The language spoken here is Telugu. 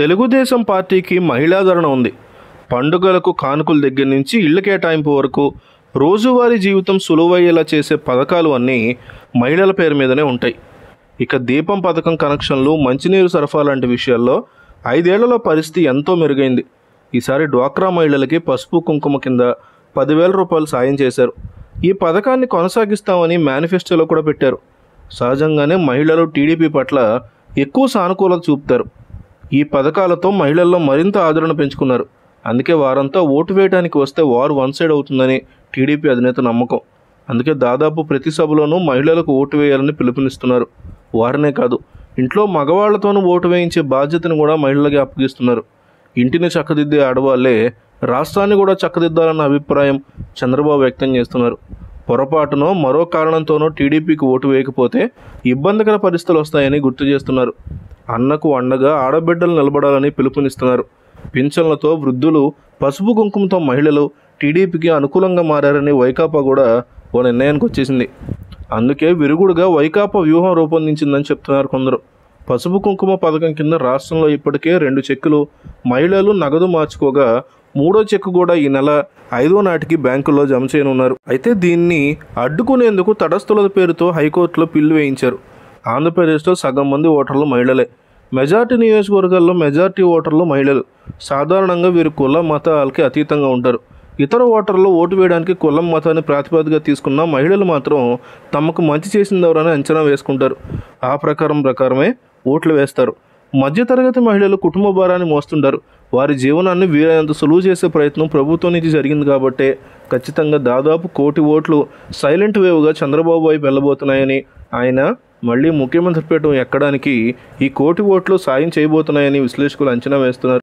తెలుగుదేశం పార్టీకి మహిళాధరణ ఉంది. పండుగలకు కానుకల దగ్గర నుంచి ఇళ్ళ కేటాయింపు వరకు రోజువారీ జీవితం సులువయ్యేలా చేసే పథకాలు అన్నీ మహిళల పేరు మీదనే ఉంటాయి. ఇక దీపం పథకం కనెక్షన్లు మంచినీరు సరఫరా లాంటి విషయాల్లో ఐదేళ్ళలో పరిస్థితి ఎంతో మెరుగైంది. ఈసారి డ్వాక్రా మహిళలకి పసుపు కుంకుమ కింద పదివేల రూపాయలు సాయం చేశారు. ఈ పథకాన్ని కొనసాగిస్తామని మేనిఫెస్టోలో కూడా పెట్టారు. సహజంగానే మహిళలు టీడీపీ పట్ల ఎక్కువ సానుకూలత చూపుతారు. ఈ పథకాలతో మహిళల్లో మరింత ఆదరణ పెంచుకున్నారు. అందుకే వారంతా ఓటు వేయడానికి వస్తే వారు వన్ సైడ్ అవుతుందని టీడీపీ అధినేత నమ్మకం. అందుకే దాదాపు ప్రతి సభలోనూ మహిళలకు ఓటు వేయాలని పిలుపునిస్తున్నారు. వారినే కాదు ఇంట్లో మగవాళ్ళతోనూ ఓటు వేయించే బాధ్యతను కూడా మహిళలకి అప్పగిస్తున్నారు. ఇంటిని చక్కదిద్దే ఆడవాళ్ళే రాష్ట్రాన్ని కూడా చక్కదిద్దాలన్న అభిప్రాయం చంద్రబాబు వ్యక్తం చేస్తున్నారు. పొరపాటునో మరో కారణంతోనో టీడీపీకి ఓటు వేయకపోతే ఇబ్బందికర పరిస్థితులు వస్తాయని గుర్తు చేస్తున్నారు. అన్నకు అండగా ఆడబిడ్డలు నిలబడాలని పిలుపునిస్తున్నారు. పింఛన్లతో వృద్ధులు పసుపు కుంకుమతో మహిళలు టీడీపీకి అనుకూలంగా మారారని వైకాపా కూడా ఓ నిర్ణయానికి వచ్చేసింది. అందుకే విరుగుడుగా వైకాపా వ్యూహం రూపొందించిందని చెప్తున్నారు కొందరు. పసుపు కుంకుమ పథకం కింద రాష్ట్రంలో ఇప్పటికే రెండు చెక్కులు మహిళలు నగదు మార్చుకోగా మూడో చెక్కు కూడా ఈ నెల ఐదో నాటికి బ్యాంకుల్లో జమ చేయనున్నారు. అయితే దీన్ని అడ్డుకునేందుకు తటస్థుల పేరుతో హైకోర్టులో పిల్లు వేయించారు. ఆంధ్రప్రదేశ్లో సగం మంది ఓటర్లు మహిళలే. మెజార్టీ నియోజకవర్గాల్లో మెజార్టీ ఓటర్లు మహిళలు. సాధారణంగా వీరు కుల మతాలకి అతీతంగా ఉంటారు. ఇతర ఓటర్లు ఓటు వేయడానికి కులం మతాన్ని ప్రాతిపదికగా తీసుకున్న మహిళలు మాత్రం తమకు మంచి చేసిందెవరని అంచనా వేసుకుంటారు. ఆ ప్రకారం ప్రకారమే ఓట్లు వేస్తారు. మధ్యతరగతి మహిళలు కుటుంబ భారాన్ని మోస్తుంటారు. వారి జీవనాన్ని వీలైనంత సులువు చేసే ప్రయత్నం ప్రభుత్వం నుంచి జరిగింది కాబట్టే ఖచ్చితంగా దాదాపు కోటి ఓట్లు సైలెంట్ వేవ్గా చంద్రబాబు వైపు వెళ్ళబోతున్నాయని ఆయన మళ్ళీ ముఖ్యమంత్రి పీఠం ఎక్కడానికి ఈ కోటి ఓట్లు సాయం చేయబోతున్నాయని విశ్లేషకులు అంచనా వేస్తున్నారు.